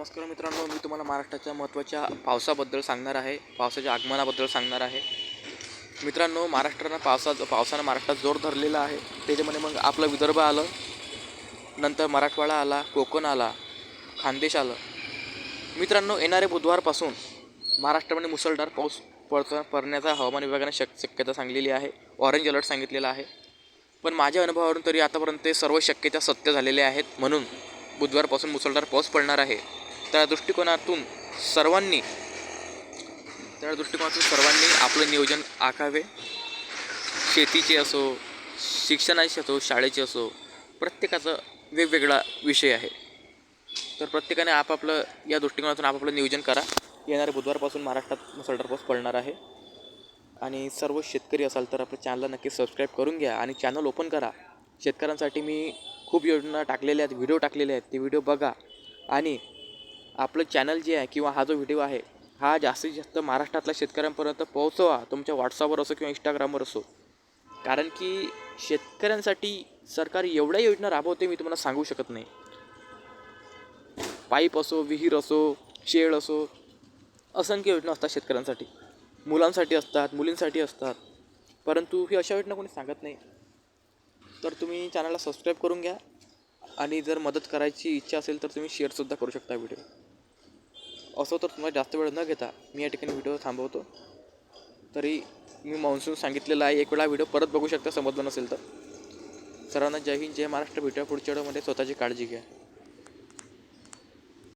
नमस्कार मित्रांनो मी तुम्हाला महाराष्ट्राच्या महत्त्वाच्या पावसाबद्दल सांगणार आहे पावसाच्या आगमनाबद्दल सांगणार आहे. मित्रांनो महाराष्ट्रानं पावसाचं पावसानं महाराष्ट्रात जोर धरलेला आहे. त्याच्यामध्ये मग आपलं विदर्भ आलं नंतर मराठवाडा आला कोकण आला खानदेश आलं. मित्रांनो येणारे बुधवारपासून महाराष्ट्रामध्ये मुसळधार पाऊस पडत पडण्याचा हवामान विभागाने शक शक्यता सांगलेली आहे ऑरेंज अलर्ट सांगितलेला आहे. पण माझ्या अनुभवावरून तरी आतापर्यंत ते सर्व शक्यता सत्य झालेल्या आहेत म्हणून बुधवारपासून मुसळधार पाऊस पडणार आहे. त्या दृष्टिकोनातून सर्वांनी त्या दृष्टिकोनातून सर्वांनी आपलं नियोजन आखावे. शेतीचे असो शिक्षणाचे असो शाळेचे असो प्रत्येकाचा वेगवेगळा विषय आहे. तर प्रत्येकाने आपापलं या दृष्टिकोनातून आपापलं नियोजन करा. येणाऱ्या बुधवारपासून महाराष्ट्रात मुसळधार पाऊस पडणार आहे. आणि सर्व शेतकरी असाल तर आपल्या चॅनलला नक्की सबस्क्राईब करून घ्या आणि चॅनल ओपन करा. शेतकऱ्यांसाठी मी खूप योजना टाकलेल्या आहेत व्हिडिओ टाकलेले आहेत. ते व्हिडिओ बघा. आणि आपलं चॅनल जे आहे किंवा हा जो व्हिडिओ आहे हा जास्तीत जास्त महाराष्ट्रातल्या शेतकऱ्यांपर्यंत पोहोचवा तुमच्या व्हॉट्सअपवर असो किंवा इंस्टाग्रामवर असो. कारण की शेतकऱ्यांसाठी सरकार एवढ्या योजना राबवते मी तुम्हाला सांगू शकत नाही. पाईप असो विहीर असो शेळ असो असंख्य योजना असतात शेतकऱ्यांसाठी. मुलांसाठी असतात मुलींसाठी असतात. परंतु ही अशा योजना कोणी सांगत नाही. तर तुम्ही चॅनलला सबस्क्राईब करून घ्या. आणि जर मदत करायची इच्छा असेल तर तुम्ही शेअरसुद्धा करू शकता व्हिडिओ असो तर तुम्हाला जास्त वेळ न घेता मी या ठिकाणी व्हिडिओ थांबवतो. तरी मी मान्सून सांगितलेला आहे एक वेळा व्हिडिओ परत बघू शकता समजलं नसेल तर. सर्वांना जय हिंद जय महाराष्ट्र भेटूया पुढच्या व्हिडिओमध्ये स्वतःची काळजी घ्या.